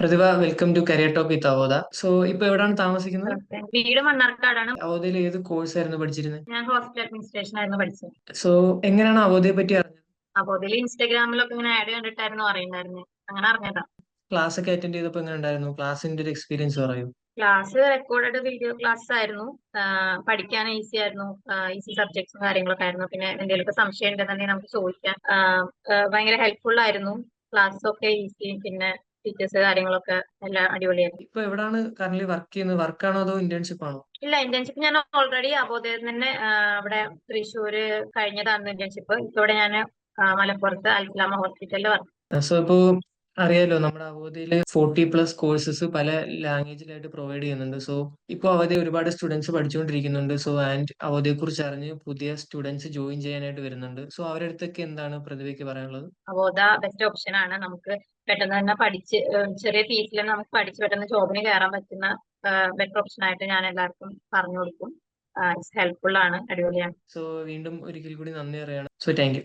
Prathibha welcome to career talk with അവോദ so ഇപ്പൊ എവിടാണ് താമസിക്കുന്നത്. വീട് മണ്ണാർക്കാടാണ്. അവോദയിൽ ഏത് കോഴ്സ് ആയിരുന്നു പഠിച്ചിരുന്നത് ഞാൻ ഹോസ്റ്റൽ അഡ്മിനിസ്ട്രേഷൻ ആയിരുന്നു പഠിച്ചത്. സോ എങ്ങനെയാണ് അവോദയെ പറ്റി അറിഞ്ഞത്? അവോദയിൽ ഇൻസ്റ്റാഗ്രാമിലൊക്കെ ഇങ്ങനെ ആഡ് കണ്ടിട്ടായിരുന്നു അറിയുണ്ടായിരുന്നത് അങ്ങനെ അറിഞ്ഞതാ. ക്ലാസ് ഒക്കെ അറ്റൻഡ് ചെയ്തപ്പോ എങ്ങനെ ഉണ്ടായിരുന്നു? ക്ലാസിന്റെ ഒരു എക്സ്പീരിയൻസ് പറയൂ. ക്ലാസ് റെക്കോർഡഡ് വീഡിയോ ക്ലാസ് ആയിരുന്നു. പഠിക്കാൻ ഈസി ആയിരുന്നു. ഈസി സബ്ജക്ട്സും കാര്യങ്ങളൊക്കെ ആയിരുന്നു. പിന്നെ എന്തെങ്കിലുമൊക്കെ സംശയം ഉണ്ടെന്നുണ്ടെങ്കിൽ നമുക്ക് ചോദിക്കാം. ഭയങ്കര ഹെൽപ്ഫുൾ ആയിരുന്നു. ക്ലാസ് ഒക്കെ ഈസി പിന്നെ ടീച്ചേഴ്സ് കാര്യങ്ങളൊക്കെ എല്ലാം അടിപൊളിയായിരുന്നു ഇപ്പൊ എവിടാണ് കറന്റ് വർക്ക് ചെയ്യുന്നത്? വർക്കാണോ അതോ ഇന്റേൺഷിപ്പ് ആണോ? ഇല്ല ഇന്റേൺഷിപ്പ് ഞാൻ ഓൾറെഡി അബോധയിൽ തന്നെ അവിടെ തൃശ്ശൂര് കഴിഞ്ഞതാണ് ഇന്റേൺഷിപ്പ് ഇപ്പൊ ഇവിടെ ഞാൻ മലപ്പുറത്ത് അൽഫലാമ ഹോസ്പിറ്റലിൽ വർക്ക് സോ ഇപ്പോ അറിയാലോ നമ്മുടെ അവധിയിൽ ഫോർട്ടി പ്ലസ് കോഴ്സസ് പല ലാംഗ്വേജിലായിട്ട് പ്രൊവൈഡ് ചെയ്യുന്നുണ്ട്. സോ ഇപ്പോൾ അവധി ഒരുപാട് സ്റ്റുഡൻസ് പഠിച്ചുകൊണ്ടിരിക്കുന്നുണ്ട്. സോ ആൻഡ് അവധിയെ കുറിച്ച് അറിഞ്ഞ് പുതിയ സ്റ്റുഡൻസ് ജോയിൻ ചെയ്യാനായിട്ട് വരുന്നുണ്ട്. സോ അവരുടെ അടുത്തൊക്കെ എന്താണ് പ്രതിഭയ്ക്ക് പറയാനുള്ളത്? അവോധ ബെസ്റ്റ് ഓപ്ഷൻ ആണ്. നമുക്ക് പെട്ടെന്ന് തന്നെ പഠിച്ച് ചെറിയ ഫീസിൽ നമുക്ക് പഠിച്ച് പെട്ടെന്ന് ജോബിന് കയറാൻ പറ്റുന്ന ബെറ്റർ ഓപ്ഷൻ ആയിട്ട് ഞാൻ എല്ലാവർക്കും പറഞ്ഞു കൊടുക്കും. ഹെൽപ്ഫുൾ ആണ്. അടിപൊളിയാണ്. സോ വീണ്ടും ഒരിക്കൽ കൂടി നന്ദി അറിയണം. So thank you